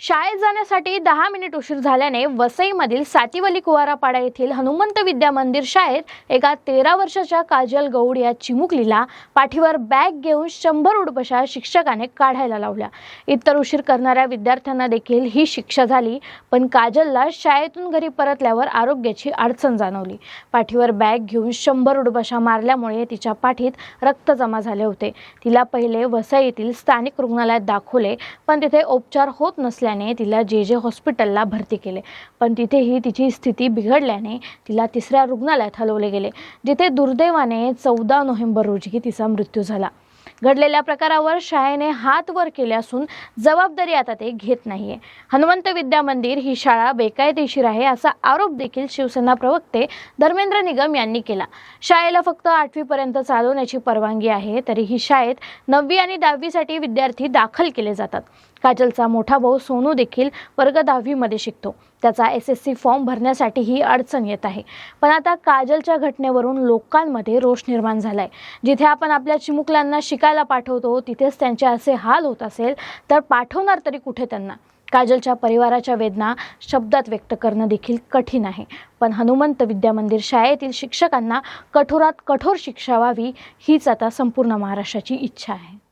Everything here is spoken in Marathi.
शाळेत जाण्यासाठी दहा मिनिट उशीर झाल्याने वसईमधील सातीवली कुवारापाडा येथील हनुमंत विद्या मंदिर शाळेत एका तेरा वर्षाच्या काजल गौड या चिमुकलीला पाठीवर बॅग घेऊन शंभर उडपशा शिक्षकाने काढायला लावल्या. इतर उशीर करणाऱ्या विद्यार्थ्यांना देखील ही शिक्षा झाली पण काजलला शाळेतून घरी परतल्यावर आरोग्याची अडचण जाणवली. पाठीवर बॅग घेऊन शंभर उडबशा मारल्यामुळे तिच्या पाठीत रक्त जमा झाले होते. तिला पहिले वसई येथील स्थानिक रुग्णालयात दाखवले पण तिथे उपचार होत नसले असल्याने तिला जे जे हॉस्पिटलला भरती केले. पण तिथेही तिची स्थिती बिघडल्याने तिला तिसऱ्या रुग्णालयात हलवले गेले जिथे दुर्दैवाने चौदा नोव्हेंबर रोजी तिचा मृत्यू झाला. घडलेल्या प्रकारावर शाळेने हात वर केले असून जबाबदारी आता ते घेत नाहीये. हनुमंत विद्या मंदिर ही शाळा बेकायदेशीर आहे असा आरोप देखील शिवसेना प्रवक्ते धर्मेंद्र निगम यांनी केला. शाळेला फक्त आठवीपर्यंत चालवण्याची परवानगी आहे तरी ही शाळेत नववी आणि दहावीसाठी विद्यार्थी दाखल केले जातात. काजलचा मोठा भाऊ सोनू देखील वर्ग दहावीमध्ये शिकतो. त्याचा एस एस सी फॉर्म भरण्यासाठी ही अडचण येत आहे. पण आता काजलच्या घटनेवरून लोकांमध्ये रोष निर्माण झालाय. जिथे आपण आपल्या चिमुकल्यांना शिकायला पाठवतो तिथेच त्यांचे असे हाल होत असेल तर पाठवणार तरी कुठे त्यांना? काजलच्या परिवाराच्या वेदना शब्दात व्यक्त करणं देखील कठीण आहे. पण हनुमंत विद्या मंदिर शाळेतील शिक्षकांना कठोरात कठोर शिक्षा व्हावी हीच आता संपूर्ण महाराष्ट्राची इच्छा आहे.